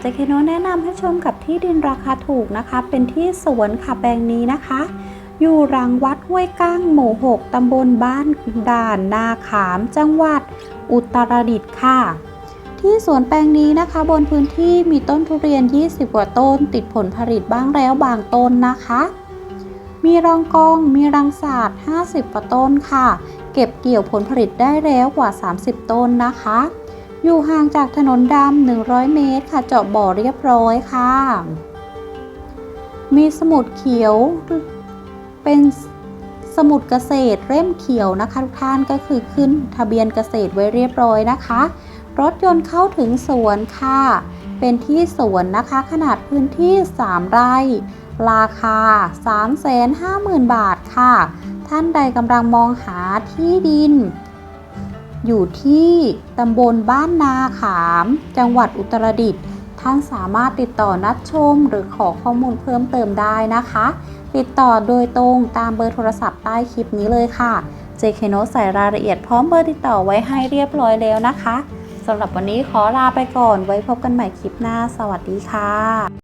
เจคโนแนะนำให้ชมกับที่ดินราคาถูกนะคะ เป็นที่สวนค่ะแปลงนี้นะคะ อยู่รังวัดห้วยก้างหมู่ 6ตำบลบ้านด่านนาขามจังหวัดอุตรดิตถ์ค่ะ ที่สวนแปลงนี้นะคะ บนพื้นที่มีต้นทุเรียน 20 กว่าต้น ติดผลผลิตบ้างแล้วบางต้นนะคะ มีรองกองมีรังสาด50กว่าต้นค่ะ เก็บเกี่ยวผลผลิตได้แล้วกว่า 30 ต้นนะคะ อยู่ห่างจากถนนดำ 100 เมตร ค่ะ เจาะบ่อเรียบร้อยค่ะ มีสมุดเขียว เป็นสมุดเกษตรเล่มเขียวนะคะ ทุกท่านก็คือขึ้นทะเบียนเกษตรไว้เรียบร้อยนะคะ รถยนต์เข้าถึงสวนค่ะ เป็นที่สวนนะคะขนาดพื้นที่ 3 ไร่ ราคา 350,000 บาทค่ะ ท่านใดกำลังมองหาที่ดิน อยู่ที่ตำบลบ้านนาขาม จังหวัดอุตรดิตถ์ท่านสามารถติดต่อนัดชมหรือขอข้อมูลเพิ่มเติมได้นะคะ ติดต่อโดยตรงตามเบอร์โทรศัพท์ใต้คลิปนี้เลยค่ะ JK n o ใส่รายละเอียดพร้อมเบอร์ติดต่อไว้ให้เรียบร้อยแล้วนะคะสำหรับวันนี้ขอลาไปก่อนไว้พบกันใหม่คลิปหน้า สวัสดีค่ะ